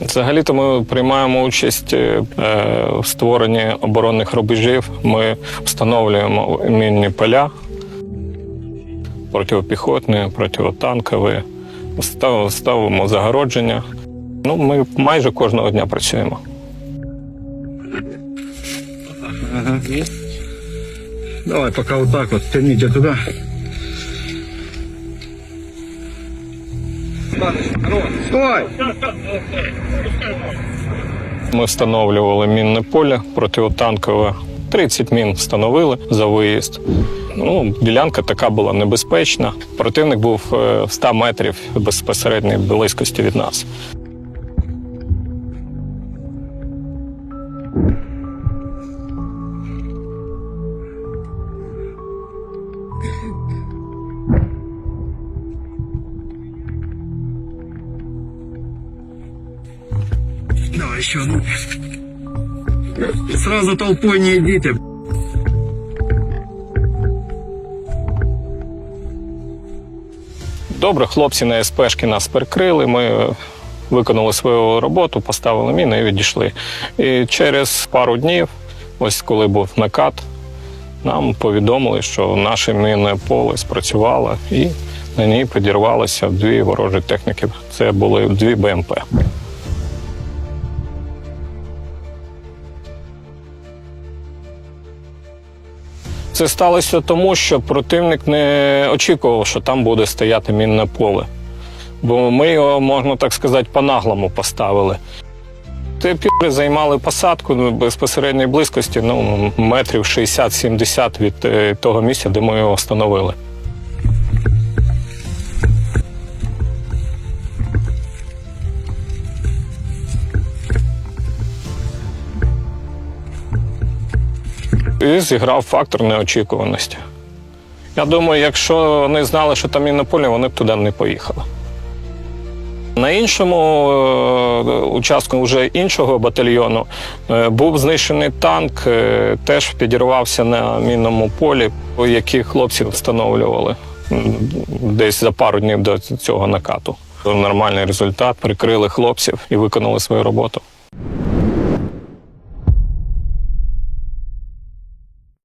Взагалі-то ми приймаємо участь е, в створенні оборонних рубежів. Ми встановлюємо мінні поля протипіхотні, протитанкові, ставимо загородження. Ну, ми майже кожного дня працюємо. Давай пока вот так вот тяните Стой! Ми встановлювали мінне поле протитанкове. 30 мін встановили за виїзд. Ну, ділянка така була небезпечна. Противник був е, в 100 метрів безпосередньої близькості від нас. Давай еще одну. Сразу толпой не идите. Добре, хлопці на СПшки нас перекрили. Ми виконали свою роботу, поставили міни і відійшли. І через пару днів, ось коли був накат, нам повідомили, що наше мінне поле спрацювало і на ній підірвалося дві ворожі техніки. Це були дві БМП. Це сталося тому, що противник не очікував, що там буде стояти мінне поле. Бо ми його, можна так сказати, по-наглому поставили. Ті піри займали посадку в безпосередній близькості ну, метрів 60-70 від е, того місця, де ми його встановили. І зіграв фактор неочікуваності. Я думаю, якщо вони знали, що там мінне поле, вони б туди не поїхали. На іншому е, участку вже іншого батальйону е, був знищений танк, е, теж підірвався на мінному полі, які хлопці встановлювали десь за пару днів до цього накату. Нормальний результат, прикрили хлопців і виконали свою роботу.